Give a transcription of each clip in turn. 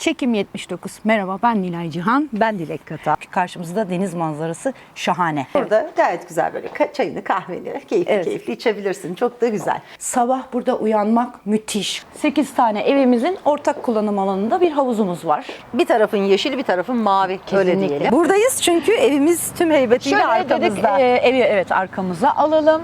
Çekim 79. Merhaba ben Nilay Cihan. Ben Dilek Kata. Karşımızda deniz manzarası şahane. Burada gayet güzel böyle çayını kahveni keyifli Evet. keyifli içebilirsin. Çok da güzel. Sabah burada uyanmak müthiş. 8 tane evimizin ortak kullanım alanında bir havuzumuz var. Bir tarafın yeşil bir tarafın mavi. Öyle Kesinlikle. diyelim. Buradayız çünkü evimiz tüm heybetiyle Şöyle arkamızda. dedik e, evi evet arkamıza alalım.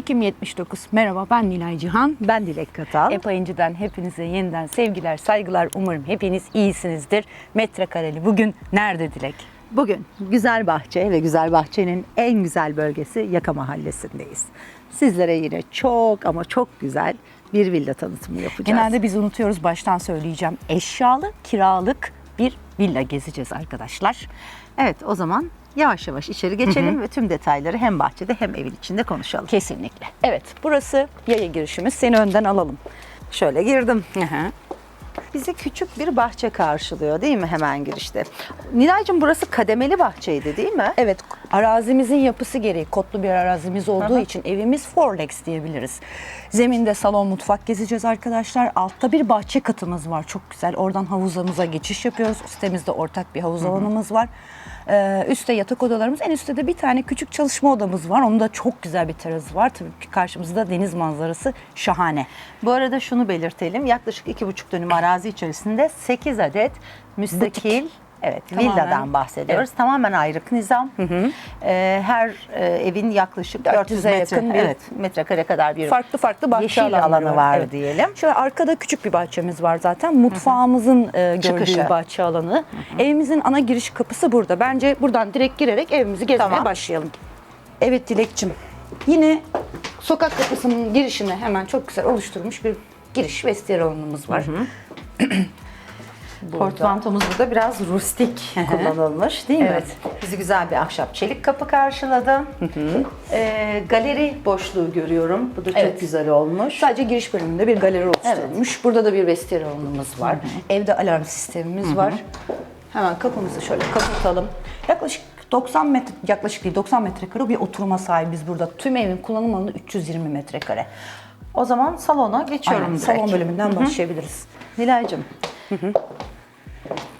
Çekim 79. Merhaba ben Nilay Cihan. Ben Dilek Katal. Epa İnci'den hepinize yeniden sevgiler, saygılar. Umarım hepiniz iyisinizdir. Metrekareli bugün nerede Dilek? Bugün Güzel Bahçe ve Güzel Bahçe'nin en güzel bölgesi Yaka Mahallesi'ndeyiz. Sizlere yine çok ama çok güzel bir villa tanıtımı yapacağız. Genelde biz unutuyoruz baştan söyleyeceğim. Eşyalı, kiralık bir villa gezeceğiz arkadaşlar. Evet o zaman yavaş yavaş içeri geçelim ve tüm detayları hem bahçede hem evin içinde konuşalım. Kesinlikle. Evet burası yaya girişimiz. Seni önden alalım. Şöyle girdim. Hı hı. Bizi küçük bir bahçe karşılıyor değil mi hemen girişte? Nilay'cığım burası kademeli bahçeydi değil mi? Evet, arazimizin yapısı gereği kotlu bir arazimiz olduğu Aha. için evimiz Forlex diyebiliriz. Zeminde salon, mutfak gezeceğiz arkadaşlar. Altta bir bahçe katımız var. Çok güzel. Oradan havuzumuza geçiş yapıyoruz. Üstemizde ortak bir havuz alanımız var. Ee, üstte yatak odalarımız. En üstte de bir tane küçük çalışma odamız var. Onun da çok güzel bir terası var. Tabii ki karşımızda deniz manzarası şahane. Bu arada şunu belirtelim. Yaklaşık iki buçuk dönüm arazi içerisinde 8 adet müstakil Evet, Tamamen- villadan bahsediyoruz. Tamamen ayrık nizam. Ee, her e, evin yaklaşık 400 400'e metre, yakın bir- evet, metrekare kadar bir farklı farklı bahçe yeşil alanları alanı var Evet. diyelim. Şöyle arkada küçük bir bahçemiz var zaten. Mutfağımızın e, gördüğü Çıkışı. bahçe alanı. Evimizin ana giriş kapısı burada. Bence buradan direkt girerek evimizi gezmeye Tamam. başlayalım. Evet Dilekçim. Yine sokak kapısının girişine hemen çok güzel oluşturmuş bir giriş vestiyer alanımız var. Portmantomuz burada biraz rustik kullanılmış değil mi? Evet. Bizi güzel bir ahşap çelik kapı karşıladı. Ee, galeri boşluğu görüyorum. Bu da çok Evet. güzel olmuş. Sadece giriş bölümünde bir galeri oluşturulmuş. Burada da bir vestiyer alanımız var. Evde alarm sistemimiz var. Hemen kapımızı şöyle kapatalım. Yaklaşık 90 metre, yaklaşık değil 90 metrekare bir oturma sahibiz burada. Tüm evin kullanım alanı 320 metrekare. O zaman salona geçiyorum Aynen, direkt. salon bölümünden başlayabiliriz. Nilay'cığım.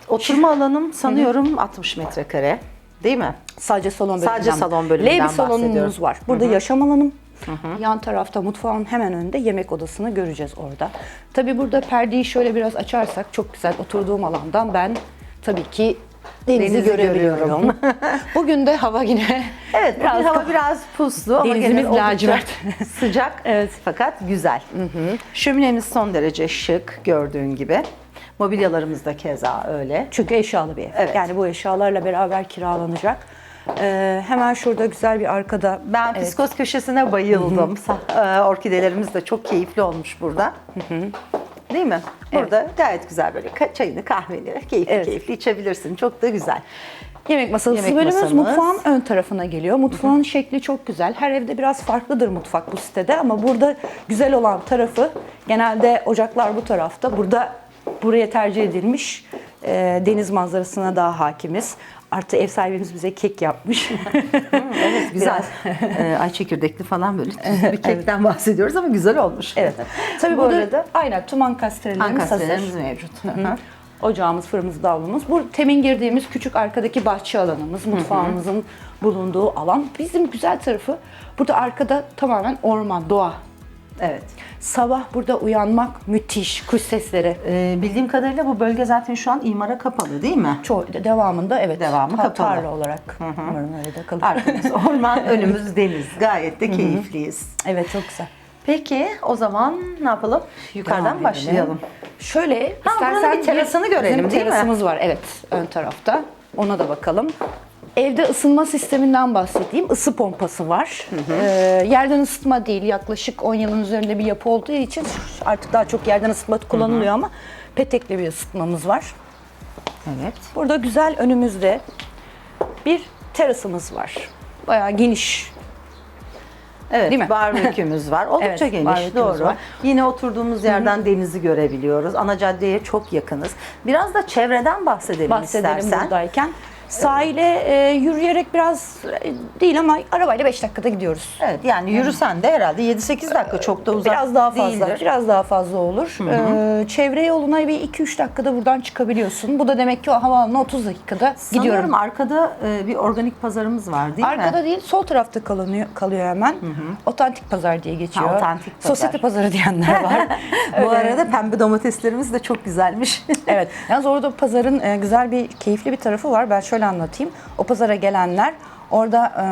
Oturma alanım sanıyorum 60 metrekare. Değil mi? Sadece salon bölümünden. Sadece salon bölümünden L bir salonumuz var. Burada yaşam alanım. Yan tarafta mutfağın hemen önünde yemek odasını göreceğiz orada. Tabii burada perdeyi şöyle biraz açarsak çok güzel oturduğum alandan ben tabii ki denizi, Denizi görebiliyorum. görüyorum. Bugün de hava yine Evet, bugün biraz hava biraz puslu ama Denizimiz genel oldukça lacivert. sıcak Evet. fakat güzel. Şöminemiz son derece şık gördüğün gibi. Mobilyalarımız da keza öyle. Çünkü eşyalı bir ev. Evet. Yani bu eşyalarla beraber kiralanacak. Ee, hemen şurada güzel bir arkada Ben Evet. psikos köşesine bayıldım. Sa- e, Orkidelerimiz de çok keyifli olmuş burada. Değil mi? Burada gayet güzel böyle çayını kahveni keyifli Evet. keyifli içebilirsin. Çok da güzel. Yemek masası Yemek bölümümüz masamız. mutfağın ön tarafına geliyor. Mutfağın şekli çok güzel. Her evde biraz farklıdır mutfak bu sitede ama burada güzel olan tarafı genelde ocaklar bu tarafta. Burada buraya tercih edilmiş e, deniz manzarasına daha hakimiz. Artı ev sahibimiz bize kek yapmış. Evet güzel. Ee, ay çekirdekli falan böyle bir kekten bahsediyoruz ama güzel olmuş. evet. Tabii Bu arada aynen tüm ankastrelerimiz hazır. mevcut. Hı hı. Ocağımız, fırımız, davlumuz. Bu temin girdiğimiz küçük arkadaki bahçe alanımız, mutfağımızın bulunduğu alan. Bizim güzel tarafı burada arkada tamamen orman, doğa. Evet. Sabah burada uyanmak müthiş. Kuş sesleri. Ee, bildiğim kadarıyla bu bölge zaten şu an imara kapalı değil mi? Çoğu devamında evet. Devamı ta- kapalı. Tarla olarak. Umarım öyle de kalır. Arkamız orman, önümüz deniz. Gayet de keyifliyiz. evet çok güzel. Peki o zaman ne yapalım? Yukarıdan Devam başlayalım. Şöyle Ha, buranın bir terasını görelim, bizim değil mi? terasımız var evet ön tarafta. Ona da bakalım. Evde ısınma sisteminden bahsedeyim. Isı pompası var. Ee, yerden ısıtma değil. Yaklaşık 10 yılın üzerinde bir yapı olduğu için artık daha çok yerden ısıtma kullanılıyor ama petekli bir ısıtmamız var. Evet. Burada güzel önümüzde bir terasımız var. Bayağı geniş. Evet, Değil mi? barbekümüz var. Oldukça Evet, geniş, doğru. var. Yine oturduğumuz yerden denizi görebiliyoruz. Ana caddeye çok yakınız. Biraz da çevreden bahsedelim, bahsedelim istersen. buradayken. Sahile e, yürüyerek biraz e, değil ama arabayla 5 dakikada gidiyoruz. Evet, yani yürüsen de herhalde 7-8 dakika çok da uzak Biraz daha fazla, değildir. biraz daha fazla olur. Ee, çevre yoluna bir 2-3 dakikada buradan çıkabiliyorsun. Bu da demek ki o havaalanına 30 dakikada gidiyorum. Sanıyorum arkada e, bir organik pazarımız var değil mi? Arkada değil, sol tarafta kalınıyor, kalıyor hemen. Otantik pazar diye geçiyor. Ha, otantik pazar. Sosyete pazarı diyenler var. Bu arada pembe domateslerimiz de çok güzelmiş. evet. Yalnız orada pazarın e, güzel bir, keyifli bir tarafı var. Ben şöyle anlatayım. O pazara gelenler orada e,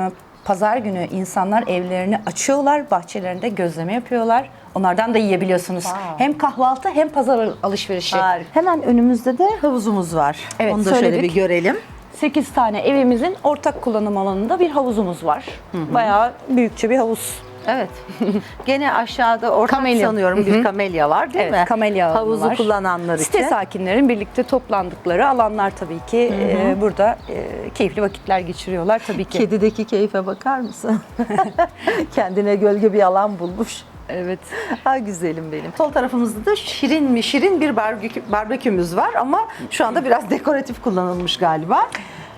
pazar günü insanlar evlerini açıyorlar, bahçelerinde gözleme yapıyorlar. Onlardan da yiyebiliyorsunuz. Hem kahvaltı hem pazar alışverişi. Hemen önümüzde de havuzumuz var. Evet, Onu da şöyle söyledik. bir görelim. 8 tane evimizin ortak kullanım alanında bir havuzumuz var. Bayağı büyükçe bir havuz. Evet. Gene aşağıda ortak Kamelya. sanıyorum bir kamelya var değil Evet, mi? kamelya Havuzu var. kullananlar Site için. sakinlerin birlikte toplandıkları alanlar tabii ki. Ee, burada e, keyifli vakitler geçiriyorlar tabii ki. Kedideki keyfe bakar mısın? Kendine gölge bir alan bulmuş. Evet. Ha güzelim benim. Sol tarafımızda da şirin mi şirin bir barbekü, barbekümüz var ama şu anda biraz dekoratif kullanılmış galiba.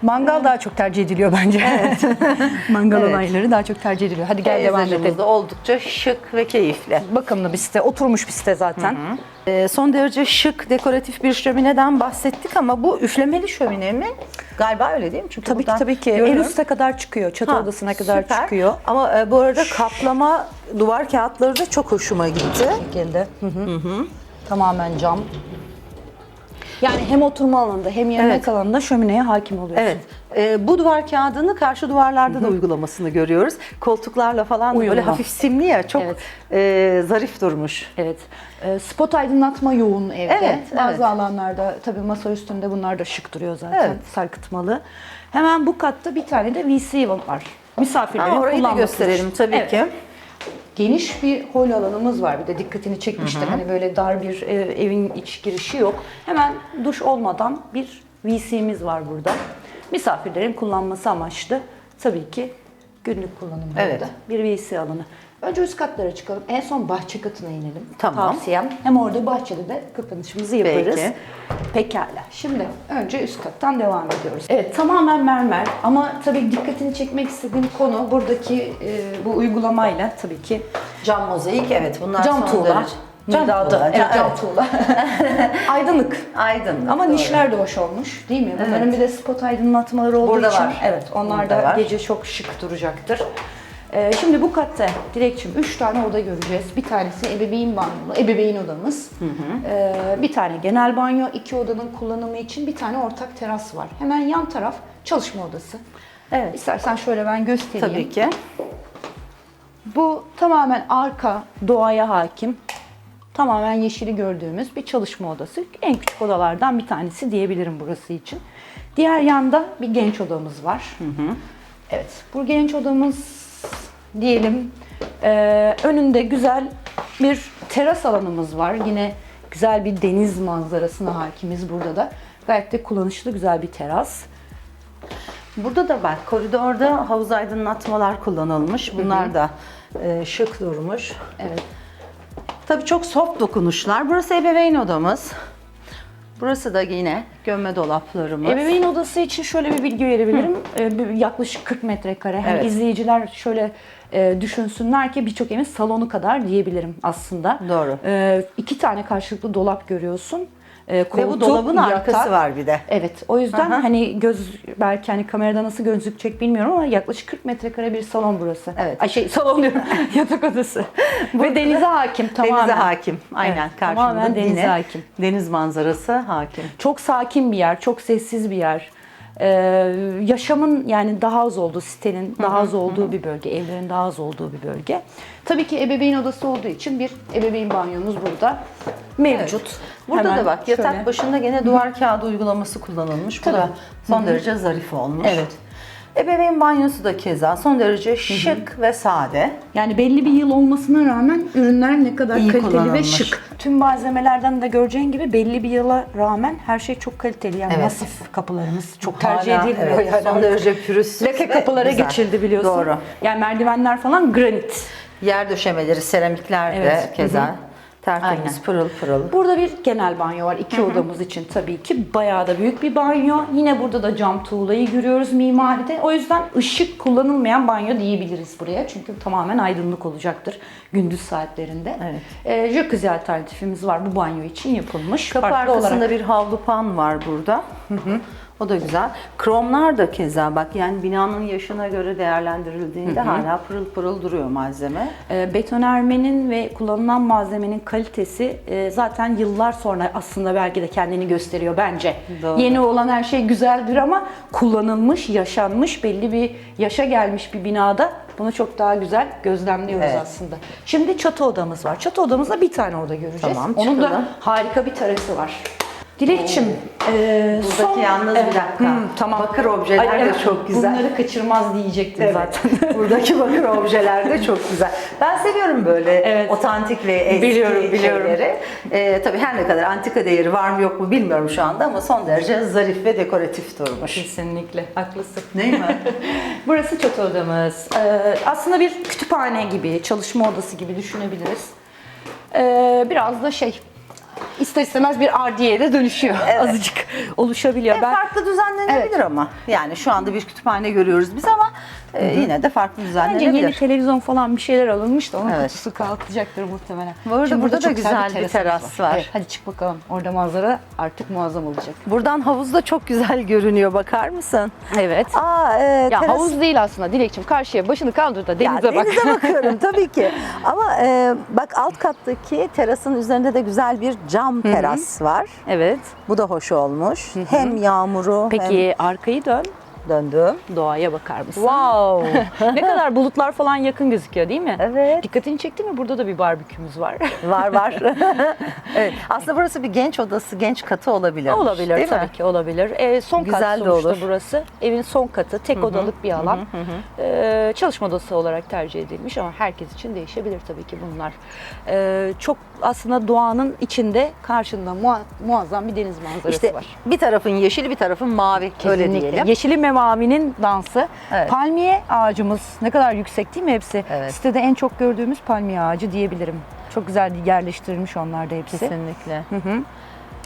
Mangal daha çok tercih ediliyor bence. Mangal Evet. olayları daha çok tercih ediliyor. Hadi gel devam Peyzajımız edelim. da oldukça şık ve keyifli. Bakımlı bir site, oturmuş bir site zaten. Ee, son derece şık, dekoratif bir şömineden bahsettik ama bu üflemeli şömine mi? Galiba öyle değil mi? Çünkü Tabii ki buradan tabii ki. Görüyorum. üste kadar çıkıyor. Çatı Ha, odasına kadar süper. çıkıyor. Ama e, bu arada kaplama duvar kağıtları da çok hoşuma gitti. şekilde. Hı hı. Tamamen cam. Yani hem oturma alanında hem yemek Evet. alanında şömineye hakim oluyorsun. Evet. e, bu duvar kağıdını karşı duvarlarda da uygulamasını görüyoruz. Koltuklarla falan da böyle Uyumlu. hafif simli ya çok Evet. e, zarif durmuş. Evet. Ee, spot aydınlatma yoğun evde. Evet, Bazı evet. alanlarda tabii masa üstünde bunlar da şık duruyor zaten. Evet. Sarkıtmalı. Hemen bu katta bir tane de VC var. Misafirlerin Ha, orayı da gösterelim için. tabii Evet. ki. Geniş bir hol alanımız var. Bir de dikkatini çekmiştir. Hani böyle dar bir e, evin iç girişi yok. Hemen duş olmadan bir WC'miz var burada. Misafirlerin kullanması amaçlı tabii ki günlük kullanımda Evet. bir WC alanı. Önce üst katlara çıkalım. En son bahçe katına inelim. Tamam. Tavsiyem. Hem orada bahçede de kapanışımızı yaparız. Peki. Pekala. Şimdi önce üst kattan devam ediyoruz. Evet tamamen mermer ama tabii dikkatini çekmek istediğim konu buradaki e, bu uygulamayla tabii ki Cam mozaik evet bunlar cam son tuğla. derece. Cam tuğla. Evet, cam tuğla. Aydınlık. Aydınlık. Ama doğru. nişler de hoş olmuş değil mi? Bunların bir de spot aydınlatmaları olduğu Burada için. var. Evet onlar Burada da var. gece çok şık duracaktır. Ee, şimdi bu katta Dilekçim 3 tane oda göreceğiz. Bir tanesi ebeveyn banyolu, ebeveyn odamız. Ee, bir tane genel banyo, iki odanın kullanımı için bir tane ortak teras var. Hemen yan taraf çalışma odası. Evet. İstersen şöyle ben göstereyim. Tabii ki. Bu tamamen arka doğaya hakim, tamamen yeşili gördüğümüz bir çalışma odası. En küçük odalardan bir tanesi diyebilirim burası için. Diğer yanda bir genç odamız var. Evet, bu genç odamız diyelim e, önünde güzel bir teras alanımız var. Yine güzel bir deniz manzarasına hakimiz burada da. Gayet de kullanışlı güzel bir teras. Burada da bak koridorda havuz aydınlatmalar kullanılmış. Bunlar da e, şık durmuş. Evet. Tabii çok soft dokunuşlar. Burası ebeveyn odamız. Burası da yine gömme dolaplarımız. Ebeveyn odası için şöyle bir bilgi verebilirim. Ee, yaklaşık 40 metrekare. Hani Evet. izleyiciler şöyle e, düşünsünler ki birçok evin salonu kadar diyebilirim aslında. Doğru. Ee, iki tane karşılıklı dolap görüyorsun. Ee, Ve bu koltuk, dolabın yatak. arkası var bir de. Evet. O yüzden Aha. hani göz belki hani kamerada nasıl gözükecek bilmiyorum ama yaklaşık 40 metrekare bir salon burası. Evet. Ay şey salon diyorum. yatak odası. Ve denize hakim tamamen. Denize hakim. Aynen Evet, karşımda tamamen denize hakim. deniz manzarası hakim. Çok sakin bir yer, çok sessiz bir yer. Ee, yaşamın yani daha az olduğu, sitenin daha az olduğu bir bölge, evlerin daha az olduğu bir bölge. Tabii ki ebeveyn odası olduğu için bir ebeveyn banyomuz burada mevcut. Burada Hemen da bak yatak şöyle. başında gene duvar kağıdı uygulaması kullanılmış. Bu da son derece zarif olmuş. Evet. Ebeveyn banyosu da keza son derece şık ve sade. Yani belli bir yıl olmasına rağmen ürünler ne kadar İyi kaliteli ve kullanılmış. şık. Tüm malzemelerden de göreceğin gibi belli bir yıla rağmen her şey çok kaliteli. Yani Evet. masif kapılarımız çok tercih Hala, edilmiyor. evet, yani. son derece pürüzsüz Leke ve kapılara güzel. geçildi biliyorsun. Doğru. Yani merdivenler falan granit. Yer döşemeleri, seramikler de Evet, keza. Hı hı. Tertemiz, Aynen. pırıl pırıl. Burada bir genel banyo var. iki odamız için tabii ki. Bayağı da büyük bir banyo. Yine burada da cam tuğlayı görüyoruz mimaride. O yüzden ışık kullanılmayan banyo diyebiliriz buraya. Çünkü tamamen aydınlık olacaktır gündüz saatlerinde. Evet. Ee, jacuzzi alternatifimiz var bu banyo için yapılmış. Kapı Farklı arkasında olarak. bir havlu pan var burada. O da güzel. Kromlar da keza bak yani binanın yaşına göre değerlendirildiğinde hala pırıl pırıl duruyor malzeme. E, Betonermenin ve kullanılan malzemenin kalitesi e, zaten yıllar sonra aslında belki de kendini gösteriyor bence. Doğru. Yeni olan her şey güzeldir ama kullanılmış, yaşanmış, belli bir yaşa gelmiş bir binada bunu çok daha güzel gözlemliyoruz Evet. aslında. Şimdi çatı odamız var. Çatı odamızda bir tane oda göreceğiz. Tamam, Onun da harika bir terası var. Dilekçim, e, Buradaki yalnız bir dakika. tamam. Bakır objeler de çok güzel. Bunları kaçırmaz diyecektim zaten. Buradaki bakır objeler de çok güzel. Ben seviyorum böyle Evet. otantik ve eski Biliyorum, biliyorum. şeyleri. Ee, tabii her ne kadar antika değeri var mı yok mu bilmiyorum şu anda ama son derece zarif ve dekoratif durmuş. Kesinlikle, haklısın. Değil mi? Burası çatı odamız. Ee, aslında bir kütüphane gibi, çalışma odası gibi düşünebiliriz. Ee, biraz da şey, ister istemez bir ardiyeye de dönüşüyor. Azıcık oluşabiliyor. E, farklı düzenlenebilir ama. Yani şu anda bir kütüphane görüyoruz biz ama e, yine de farklı Bence düzenlenebilir. yeni televizyon falan bir şeyler alınmış da onun Evet. kutusu kalkacaktır muhtemelen. Bu arada burada da çok güzel bir terasımız teras var. Evet, hadi çık bakalım. Orada manzara artık muazzam olacak. Buradan havuz da çok güzel görünüyor bakar mısın? Evet. Aa, e, Ya teras- havuz değil aslında Dilekçim. Karşıya başını kaldır da Ya denize bak. denize bakıyorum tabii ki. Ama e, bak alt kattaki terasın üzerinde de güzel bir cam teras var. Evet. Bu da hoş olmuş. Hem yağmuru Peki arkayı dön. Döndüm. Doğaya bakar mısın? Wow. ne kadar bulutlar falan yakın gözüküyor değil mi? Evet. Dikkatini çekti mi? Burada da bir barbekümüz var. var var. evet. Aslında burası bir genç odası, genç katı olabilir. olabilir değil tabii mi? ki olabilir. Ee, son Güzel kat de sonuçta olur. burası. Evin son katı, tek odalık bir alan. Ee, çalışma odası olarak tercih edilmiş ama herkes için değişebilir tabii ki bunlar. Ee, çok aslında doğanın içinde karşında mua- muazzam bir deniz manzarası İşte var. bir tarafın yeşil, bir tarafın mavi. Öyle Kesinlikle. diyelim. Yeşili ve mavinin dansı. Evet. Palmiye ağacımız ne kadar yüksek değil mi hepsi? Evet. Sitede en çok gördüğümüz palmiye ağacı diyebilirim. Çok güzel yerleştirilmiş onlar da hepsi. Kesinlikle.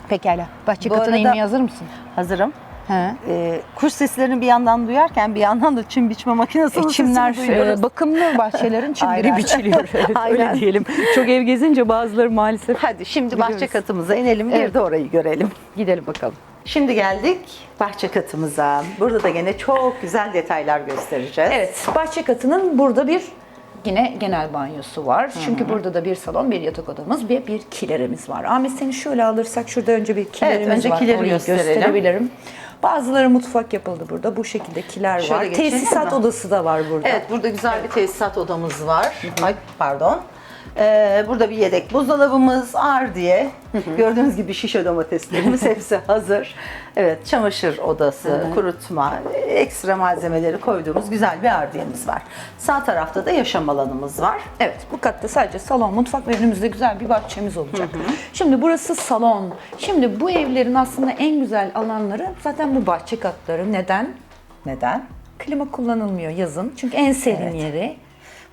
Pekala. Bahçe Bu katına inmeye hazır mısın? Hazırım. He. Ee, kuş seslerini bir yandan duyarken bir yandan da çim biçme makinesinin E, çimler duyuyoruz. e, bakımlı bahçelerin çimleri biçiliyor. Evet, öyle diyelim. Çok ev gezince bazıları maalesef. Hadi şimdi bahçe Biliyoruz. katımıza inelim bir Evet. de orayı görelim. Gidelim bakalım. Şimdi geldik bahçe katımıza. Burada da gene çok güzel detaylar göstereceğiz. Evet, bahçe katının burada bir yine genel banyosu var. Çünkü burada da bir salon, bir yatak odamız ve bir kilerimiz var. Ahmet seni şöyle alırsak şurada önce bir kilerimiz önce var. kileri Orayı gösterelim. gösterebilirim. Bazıları mutfak yapıldı burada. Bu şekilde kiler Şöyle var. Tesisat mi? odası da var burada. Evet burada güzel bir tesisat odamız var. Ay pardon. Ee, burada bir yedek buzdolabımız ar diye. Gördüğünüz gibi şişe domateslerimiz hepsi hazır. Evet çamaşır odası, kurutma, ekstra malzemeleri koyduğumuz güzel bir ardiyemiz var. Sağ tarafta da yaşam alanımız var. Evet, bu katta sadece salon, mutfak ve önümüzde güzel bir bahçemiz olacak. Şimdi burası salon. Şimdi bu evlerin aslında en güzel alanları zaten bu bahçe katları. Neden? Neden? Klima kullanılmıyor yazın. Çünkü en serin Evet. yeri.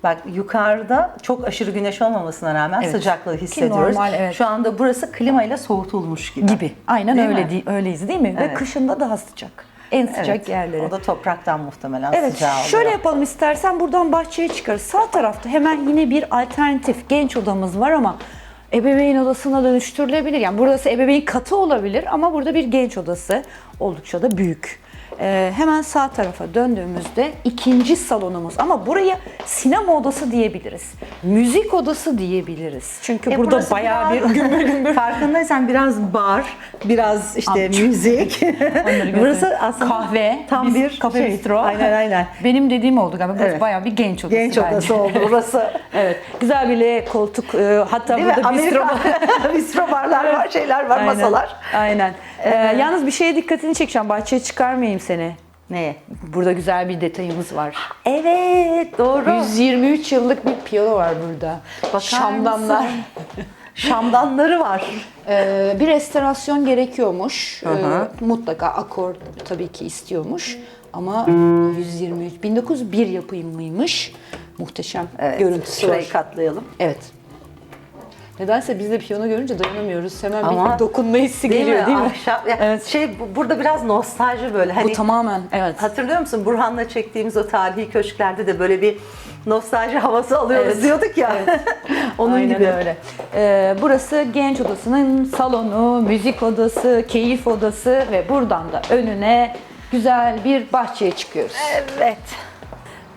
Bak yukarıda çok aşırı güneş olmasına rağmen Evet. sıcaklığı Ki hissediyoruz. normal, evet. Şu anda burası klimayla soğutulmuş gibi. Gibi. Aynen Değil öyle mi? değil, öyleyiz değil mi? Ve Evet. kışında daha sıcak. En sıcak Evet. yerleri. O da topraktan muhtemelen Evet, sıcağı oluyor. şöyle yapalım istersen buradan bahçeye çıkarız. Sağ tarafta hemen yine bir alternatif genç odamız var ama ebeveyn odasına dönüştürülebilir. Yani burası ebeveyn katı olabilir ama burada bir genç odası oldukça da büyük. Ee, hemen sağ tarafa döndüğümüzde ikinci salonumuz ama buraya sinema odası diyebiliriz. Müzik odası diyebiliriz. Çünkü E, burada bayağı bir gümbür gümbür Farkındaysan biraz bar, biraz işte müzik. burası aslında kahve, tam bir kafe şey. bistro. Aynen aynen. Benim dediğim oldu galiba. Burası Evet. bayağı bir genç odası Genç bence. odası oldu burası. Evet. Güzel bir L koltuk e, hatta Değil burada bistro bistro barlar var, şeyler var, Aynen, masalar. Aynen. Ee, yalnız bir şeye dikkatini çekeceğim. Bahçeye çıkarmayayım seni. Neye? Burada güzel bir detayımız var. Evet, doğru. 123 yıllık bir piyano var burada. Bakar Şamdanlar. mısın? Şamdanları var. Ee, bir restorasyon gerekiyormuş. Hı hı. Ee, mutlaka akor tabii ki istiyormuş. Ama 123, 1901 yapımıymış. Muhteşem Evet, görüntüsü şurayı var. katlayalım. Evet. Nedense biz de piyano görünce dayanamıyoruz. Hemen Ama- bir dokunma hissi Değil geliyor mi? değil mi? Ahşap. ya Evet. Şey bu- burada biraz nostalji böyle. Hani Bu tamamen evet. Hatırlıyor musun Burhan'la çektiğimiz o tarihi köşklerde de böyle bir nostalji havası alıyoruz Evet. diyorduk ya. Onun Aynen gibi. öyle. Ee, burası genç odasının salonu, müzik odası, keyif odası ve buradan da önüne güzel bir bahçeye çıkıyoruz. Evet.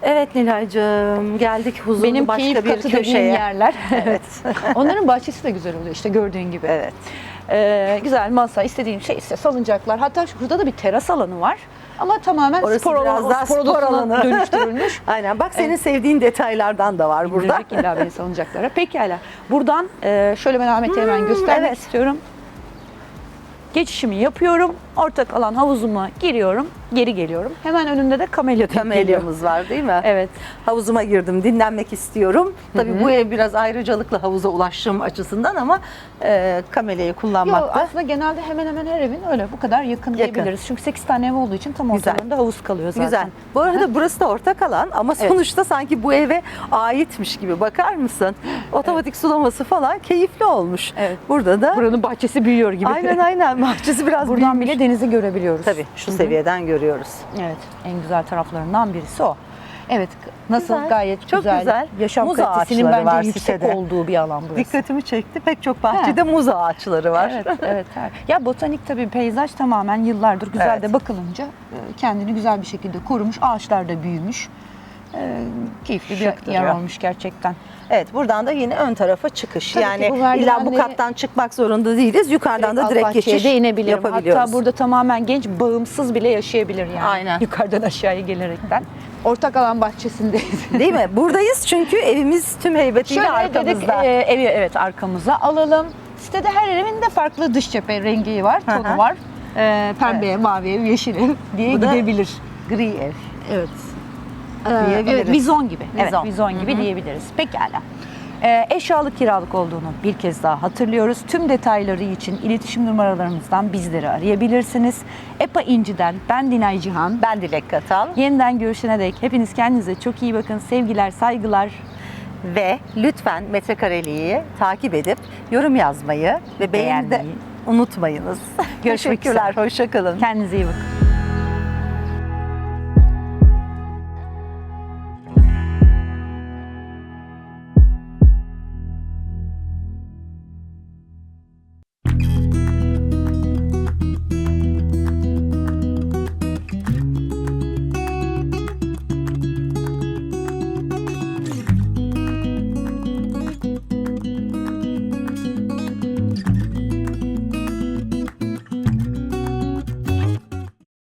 Evet Nilay'cığım geldik huzurlu Benim başka keyif bir katı dediğim köşeye. yerler. Evet. Onların bahçesi de güzel oluyor işte gördüğün gibi. Evet. Ee, güzel masa, istediğin şey ise salıncaklar. Hatta şurada da bir teras alanı var. Ama tamamen Orası spor biraz alanı, daha spor, spor odasına alanı. dönüştürülmüş. Aynen bak senin sevdiğin detaylardan da var burada. Burada. ilave salıncaklara. Pekala. Buradan e, şöyle ben Ahmet'e hemen göstermek Hmm, evet. istiyorum. Geçişimi yapıyorum. Ortak alan havuzuma giriyorum. Geri geliyorum. Hemen önünde de kamelya denk geliyor. Kamelyamız var değil mi? Evet. Havuzuma girdim, dinlenmek istiyorum. Tabii bu ev biraz ayrıcalıklı havuza ulaştığım açısından ama e, kamelyayı Yok kullanmakta. aslında genelde hemen hemen her evin öyle bu kadar yakın, Yakın. diyebiliriz. Çünkü 8 tane ev olduğu için tam Güzel. ortalarında havuz kalıyor zaten. Güzel. Bu arada burası da ortak alan ama Evet. sonuçta sanki bu eve aitmiş gibi bakar mısın? Otomatik sulaması falan keyifli olmuş. Evet. Burada da Buranın bahçesi büyüyor gibi. aynen aynen bahçesi biraz Buradan büyümüş. bile denizi görebiliyoruz. Tabii şu seviyeden görüyoruz. Evet. En güzel taraflarından birisi o. Evet. Nasıl Güzel, gayet çok güzel. güzel. Yaşam Muz kalitesinin ağaçları var bence yüksek sitede. olduğu bir alan burası. Dikkatimi çekti. Pek çok bahçede muz ağaçları var. Evet, evet, evet. Ya botanik tabii peyzaj tamamen yıllardır güzel Evet. de bakılınca e, kendini güzel bir şekilde korumuş. Ağaçlar da büyümüş. E, keyifli bir yer olmuş gerçekten. Evet buradan da yine ön tarafa çıkış. Tabii yani bu illa bu kattan çıkmak zorunda değiliz. Yukarıdan da direkt geçiş de inebilirim. yapabiliyoruz. Hatta burada tamamen genç bağımsız bile yaşayabilir yani. Aynen. Yukarıdan aşağıya gelerekten. Ortak alan bahçesindeyiz. Değil mi? Buradayız çünkü evimiz tüm heybetiyle Şöyle arkamızda. dedik e, evi evet arkamıza alalım. Sitede her evin de farklı dış cephe rengi var, Hı tonu hı. var. E, pembeye, maviye, yeşile diye Bu da gidebilir. Gri ev. Evet. Diyebiliriz. Evet, vizon gibi. Vizon. Evet, vizon gibi diyebiliriz. Pekala. Ee, eşyalık kiralık olduğunu bir kez daha hatırlıyoruz. Tüm detayları için iletişim numaralarımızdan bizleri arayabilirsiniz. EPA İnci'den ben Dinay Cihan. Ben Dilek Katal Yeniden görüşene dek hepiniz kendinize çok iyi bakın. Sevgiler, saygılar. ve lütfen metrekareliği takip edip yorum yazmayı ve Beğenmeyi. unutmayınız. Görüşmek Teşekkürler. Hoşçakalın. Kendinize iyi bakın.